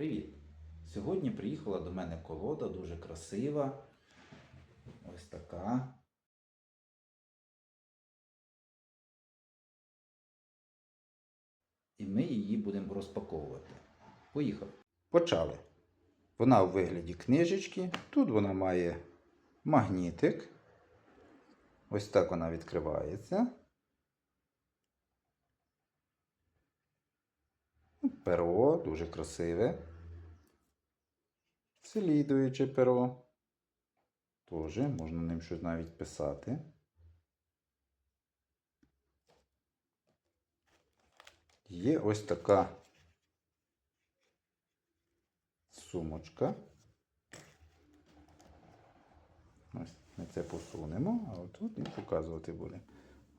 Привіт! Сьогодні приїхала до мене колода, дуже красива. Ось така. І ми її будемо розпаковувати. Поїхали. Почали. Вона у вигляді книжечки. Тут вона має магнітик. Ось так вона відкривається. Перо дуже красиве. Слідуюче перо. Теж можна ним щось навіть писати. Є ось така сумочка. Ось ми це посунемо, а отут і показувати будемо.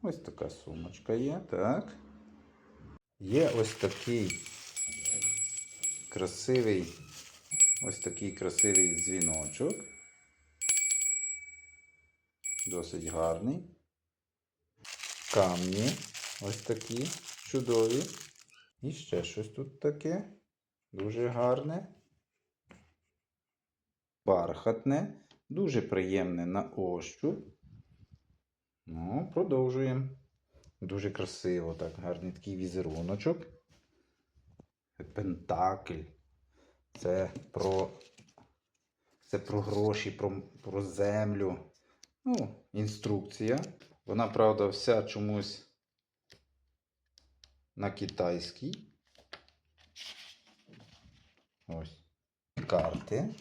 Ось така сумочка є, так. Є ось такий красивий, ось такий красивий дзвіночок. Досить гарний. Камні ось такі чудові. І ще щось тут таке. Дуже гарне. Бархатне. Дуже приємне на ощуп. Ну, продовжуємо. Дуже красиво, так, гарний такий візеруночок. Пентакль. Це про, це про гроші, про, про землю. Ну, інструкція. Вона, правда, вся чомусь на китайській. Ось. Карти.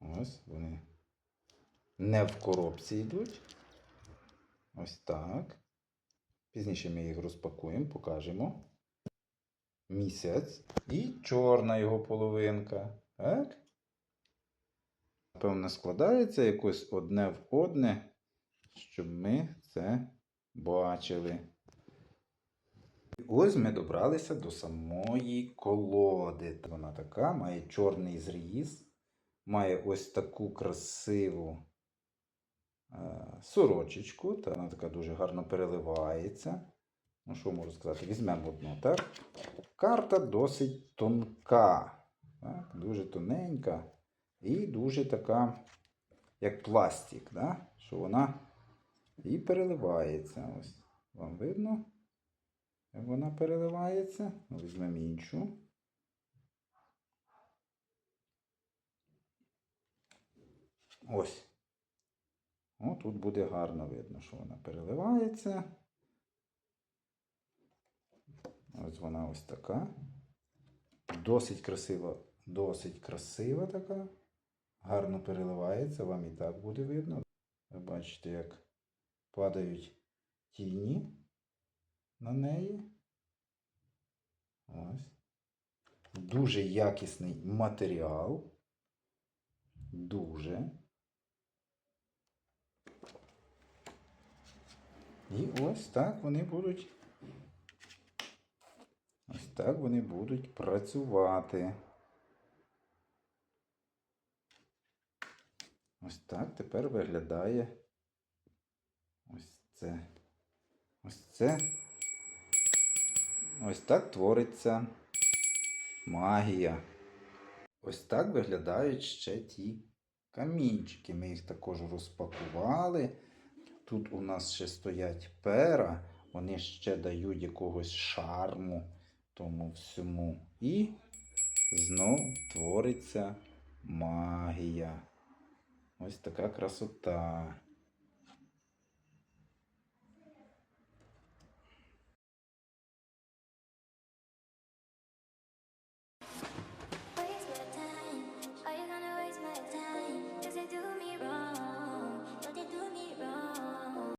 Ось вони не в коробці йдуть. Ось так. Пізніше ми їх розпакуємо, покажемо. Місяць і чорна його половинка. Так? Напевно, складається якось одне в одне, щоб ми це бачили. Ось ми добралися до самої колоди. Вона така, має чорний зріз, має ось таку красиву е, сорочечку. Та вона така дуже гарно переливається. Ну, що можу сказати? Візьмемо одну, так? Карта досить тонка, так? дуже тоненька і дуже така, як пластик, да? що вона і переливається. Ось вам видно, як вона переливається. Візьмемо іншу. Ось. О, тут буде гарно видно, що вона переливається. Ось вона ось така. Досить красива, досить красива така. Гарно переливається, вам і так буде видно. Ви бачите, як падають тіні на неї. Ось. Дуже якісний матеріал. Дуже. І ось так вони будуть. Так вони будуть працювати. Ось так тепер виглядає ось це. Ось це. Ось так твориться магія. Ось так виглядають ще ті камінчики. Ми їх також розпакували. Тут у нас ще стоять пера, вони ще дають якогось шарму тому всьому. І знов твориться магія. Ось така красота.